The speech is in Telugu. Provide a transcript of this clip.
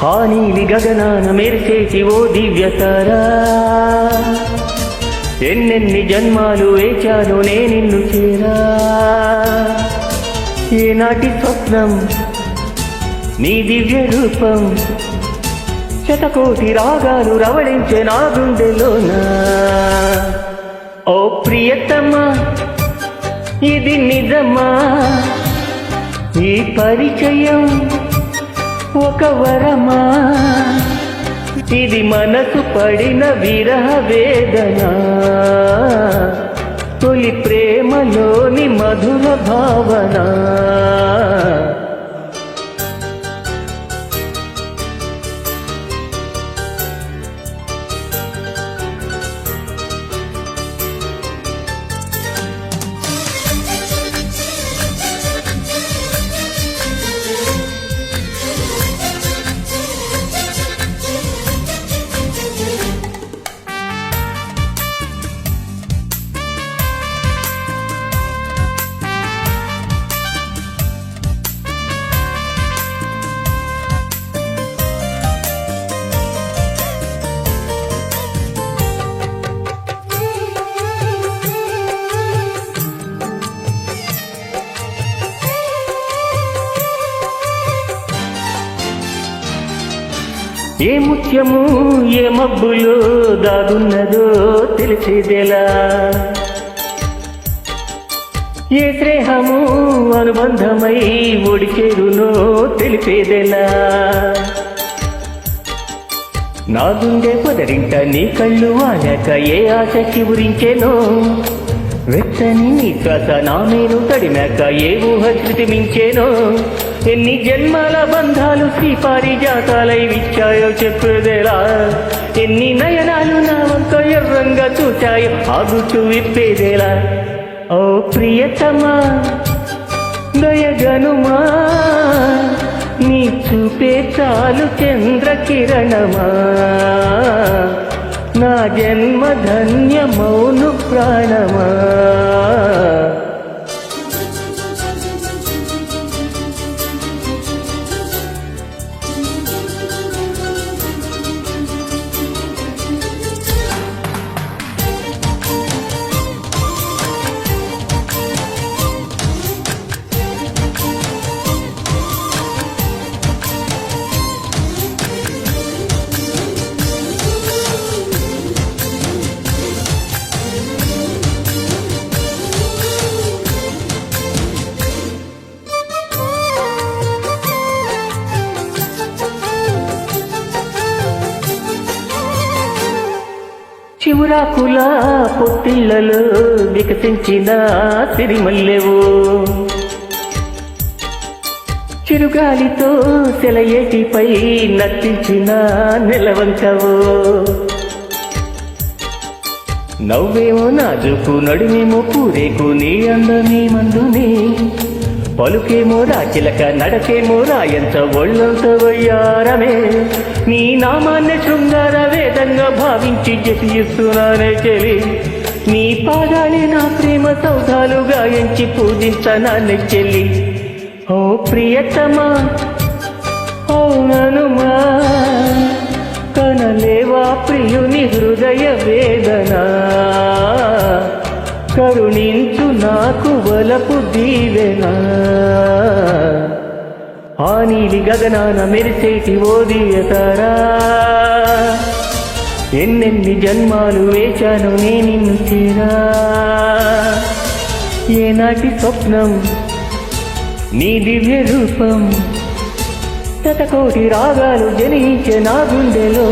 హానీలి గగనాన మెరిసేటి ఓ దివ్యతారా. ఎన్నెన్ని జన్మాలు వేచాను నే నిన్ను చేరా. ఏనాటి స్వప్నం నీ దివ్య రూపం శతకోటి రాగాలు రవళించే నా గుండెలోనా. ఓ ప్రియతమా ఇది నిజమా? ఈ పరిచయం ఒక వరమా? ఇది మనసు పడిన విరహ వేదన? తొలి ప్రేమలోని మధుర భావనా? ఏ ముత్యము ఏ మబ్బులో దాగున్నదో తెలిసేదెలా? ఏ స్నేహము అనుబంధమై ఒడిచేరునో తెలిపేదెలా? నా గుండె పొదరింట నీ కళ్ళు ఆగాక ఏ ఆశ చివురించెనో వెచ్చని నీ కథ నా మేను తడినాక ఏ ఊహ శృతి మించేనో ఎన్ని జన్మల బంధాలు శ్రీ పారిజాతాలై విచ్చాయో చెప్పేదేలా? ఎన్ని నయనాలు నా వంక ఎర్రంగా చూచాయో ఆగుచూ విప్పేదేలా? ఓ ప్రియతమా దయగనుమా నీ చూపే చాలు చంద్ర కిరణమా నా జన్మ ధన్యమౌను ప్రాణమా? చివురాకుల పొత్తిళ్ళలో వికసించిన సిరిమల్లెవు. చిరుగాలితో సెలయేటిపై నర్తించిన నిలవంకవు. నవ్వేమో నాజుకు నడుమేమో పూరేకు నీ అందమే మందుని పలుకేమోరా చిలక నడకేమోరా ఎంత ఒళ్ళంత వయ్యారమే. నీ నామాన్ని శృంగార వేదంగా భావించి జపిస్తున్నానే చెవి నీ పాదాలే నా ప్రేమ సౌధాలు గాయించి పూజించనాన్ని చెల్లి ఓ ప్రియతమా అవుననుమా కనలేవా ప్రియుని హృదయ కరుణించు నాకు వలపు దీవెన. ఆ నీలి గగనాన మెరిసేటి ఓ దియతారా ఎన్నెన్ని జన్మాలు వేచాను నే నిన్ను చేరా. ఏనాటి స్వప్నం నీ దివ్య రూపం. శతకోటి రాగాలు జనించే నా గుండెలో